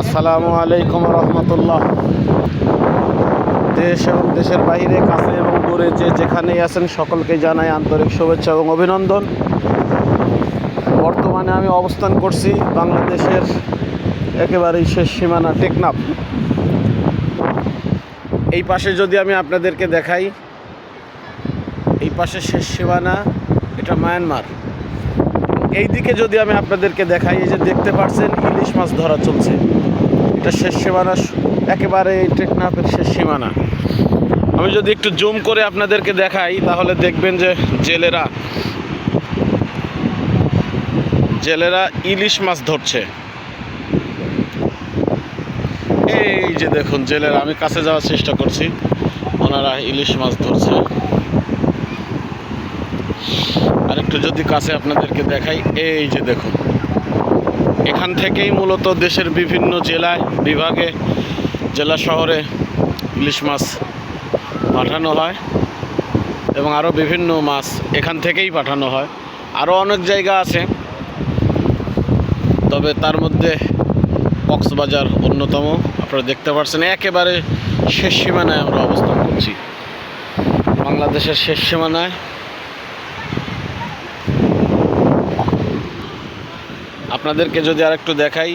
আসসালামু আলাইকুম রহমতুল্লাহ। দেশ এবং দেশের বাইরে, কাছে এবং দূরে যে যেখানেই আছেন, সকলকে জানাই আন্তরিক শুভেচ্ছা এবং অভিনন্দন। বর্তমানে আমি অবস্থান করছি বাংলাদেশের একেবারেই শেষ সীমানা টেকনাফ। এই পাশে যদি আমি আপনাদেরকে দেখাই, এই পাশে শেষ সীমানা, এটা মায়ানমার। এই দিকে যদি আমি আপনাদেরকে দেখাই, এই যে দেখতে পাচ্ছেন, ইলিশ মাছ ধরা চলছে। এটা শেষ সীমানা, একেবারে এই টেকনাফের শেষ সীমানা। আমি যদি একটু জুম করে আপনাদেরকে দেখাই, তাহলে দেখবেন যে জেলেরা জেলেরা ইলিশ মাছ ধরছে। এই যে দেখুন, জেলেরা, আমি কাছে যাওয়ার চেষ্টা করছি। ওনারা ইলিশ মাছ ধরছে। আরেকটু যদি কাছে আপনাদেরকে দেখাই, এই যে দেখুন। এখান থেকেই মূলত দেশের বিভিন্ন জেলায়, বিভাগে, জেলা শহরে ইলিশ মাছ পাঠানো হয় এবং আরও বিভিন্ন মাছ এখান থেকেই পাঠানো হয়। আরও অনেক জায়গা আছে, তবে তার মধ্যে কক্সবাজার অন্যতম। আপনারা দেখতে পাচ্ছেন একেবারে শেষ সীমানায় আমরা অবস্থান করছি। বাংলাদেশের শেষ সীমানায় আপনাদেরকে যদি আর একটু দেখাই,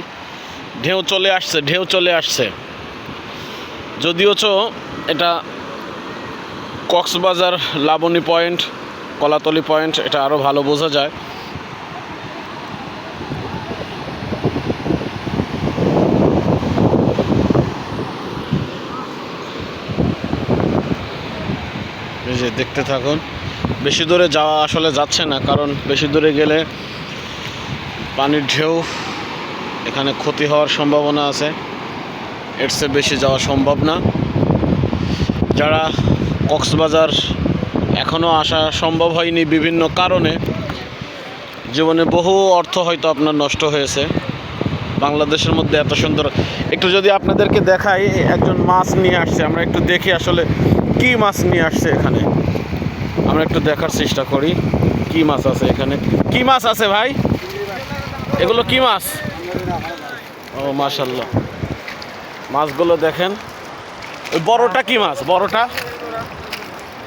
ঢেউ চলে আসছে, ঢেউ চলে আসছে। যদিও চো এটা কক্সবাজার লাবণী পয়েন্ট, কলাতলি পয়েন্ট, এটা আরও ভালো বোঝা যায়। দেখতে থাকুন, বেশি দূরে যাওয়া আসলে যাচ্ছে না, কারণ বেশি দূরে গেলে পানির ঢেউ, এখানে ক্ষতি হওয়ার সম্ভাবনা আছে। এর চেয়ে বেশি যাওয়া সম্ভব না। যারা কক্সবাজার এখনও আসা সম্ভব হয়নি বিভিন্ন কারণে, জীবনে বহু অর্থ হয়তো আপনার নষ্ট হয়েছে। বাংলাদেশের মধ্যে এত সুন্দর একটু যদি আপনাদেরকে দেখাই, একজন মাছ নিয়ে আসছে। আমরা একটু দেখি আসলে কি মাছ নিয়ে আসছে এখানে। আমরা একটু দেখার চেষ্টা করি, কি মাছ আছে এখানে? কি মাছ আছে ভাই? এগুলো কি মাছ? ও মাশাল্লাহ মাছগুলো দেখেন। ওই বড়টা কি মাছ? বড়টা?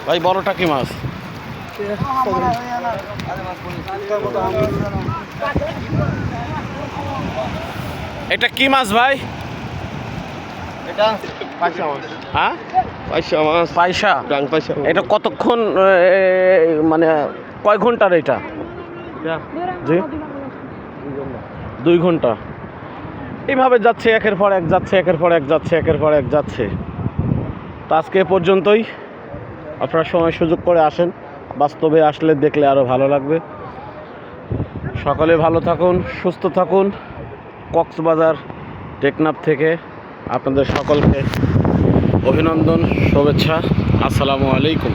ভাই বড়টা কি মাছ? এটা কি মাছ ভাই? হ্যাঁ? পয়সা ডাং পাঁচশো এটা কতক্ষণ মানে কয় ঘণ্টার এটা জি? দুই ঘণ্টা। এইভাবে যাচ্ছে একের পর এক, যাচ্ছে একের পর এক, যাচ্ছে একের পর এক, যাচ্ছে। তো আজকে পর্যন্তই। আপনারা সময় সুযোগ করে আসেন। বাস্তবে আসলে দেখলে আরও ভালো লাগবে। সকলে ভালো থাকুন, সুস্থ থাকুন। কক্সবাজার টেকনাফ থেকে আপনাদের সকলকে অভিনন্দন, শুভেচ্ছা। আসসালামু আলাইকুম।